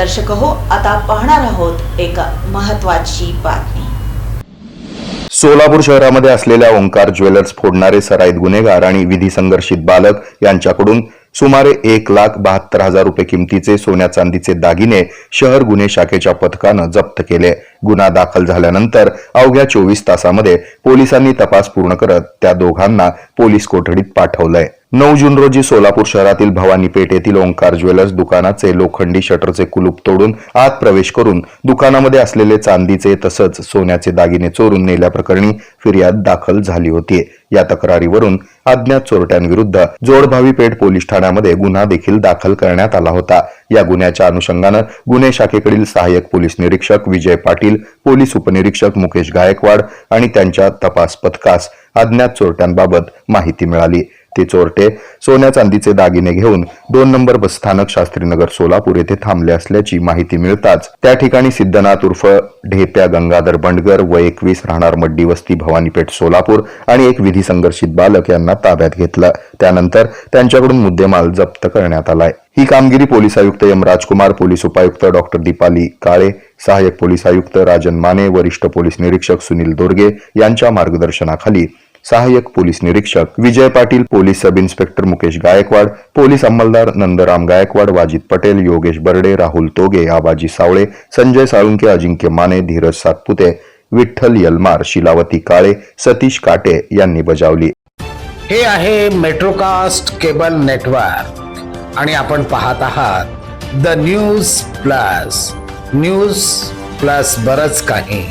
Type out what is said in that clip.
दर्शक हो आता पाहणार आहोत एक महत्वाची बातमी. सोलापूर शहरामध्ये असलेल्या ओंकार ज्वेलर्स फोडणारे सराईत गुन्हेगार आणि विधी संघर्षित बालक यांच्याकडून सुमारे एक लाख बहात्तर हजार रुपये किमतीचे सोन्या चांदीचे दागिने शहर गुन्हे शाखेच्या पथकानं जप्त केले. गुन्हा दाखल झाल्यानंतर अवघ्या चोवीस तासामध्ये पोलिसांनी तपास पूर्ण करत त्या दोघांना पोलीस कोठडीत पाठवलंय. नऊ जून रोजी सोलापूर शहरातील भवानी पेठ येथील ओंकार ज्वेलर्स दुकानाचे लोखंडी शटरचे कुलूप तोडून आत प्रवेश करून दुकानामध्ये असलेले चांदीचे तसंच सोन्याचे दागिने चोरून नेल्याप्रकरणी फिर्याद दाखल झाली होती. या तक्रारीवरून अज्ञात चोरट्यांविरुद्ध जोडभावी पेठ पोलीस ठाण्यामध्ये गुन्हा देखील दाखल करण्यात आला होता. या गुन्ह्याच्या अनुषंगानं गुन्हे शाखेकडील सहाय्यक पोलीस निरीक्षक विजय पाटील पोलीस उपनिरीक्षक मुकेश गायकवाड आणि त्यांच्या तपास पथकास अज्ञात चोरट्यांबाबत माहिती मिळाली. ते चोरटे सोन्या चांदीचे दागिने घेऊन दोन नंबर बसस्थानक शास्त्रीनगर सोलापूर येथे थांबले असल्याची माहिती मिळताच त्या ठिकाणी सिद्धनाथ उर्फ ढेप्या गंगाधर बंडगर व एकवीस राहणार मड्डी वस्ती भवानीपेठ सोलापूर आणि एक विधी संघर्षित बालक यांना ताब्यात घेतलं. त्यानंतर त्यांच्याकडून मुद्देमाल जप्त करण्यात आलाय. ही कामगिरी पोलीस आयुक्त एम राजकुमार पोलीस उपायुक्त डॉक्टर दीपाली काळे सहाय्यक पोलीस आयुक्त राजन माने वरिष्ठ पोलीस निरीक्षक सुनील दोरगे यांच्या मार्गदर्शनाखाली सहाय्यक पोलीस निरीक्षक Vijay Patil police sub inspector Mukesh Gaikwad police अंमलदार Nandram Gaikwad Wajid Patel Yogesh Barde Rahul Toge Abaji सावळे संजय साळुंके अजिंक्य माने धीरज सातपुते विठ्ठल यलमार शिलावती काळे सतीश काटे यांनी बजावली. हे आहे मेट्रोकास्ट केबल नेटवर्क आणि आपण पाहत आहात the News Plus. News Plus बरच काही.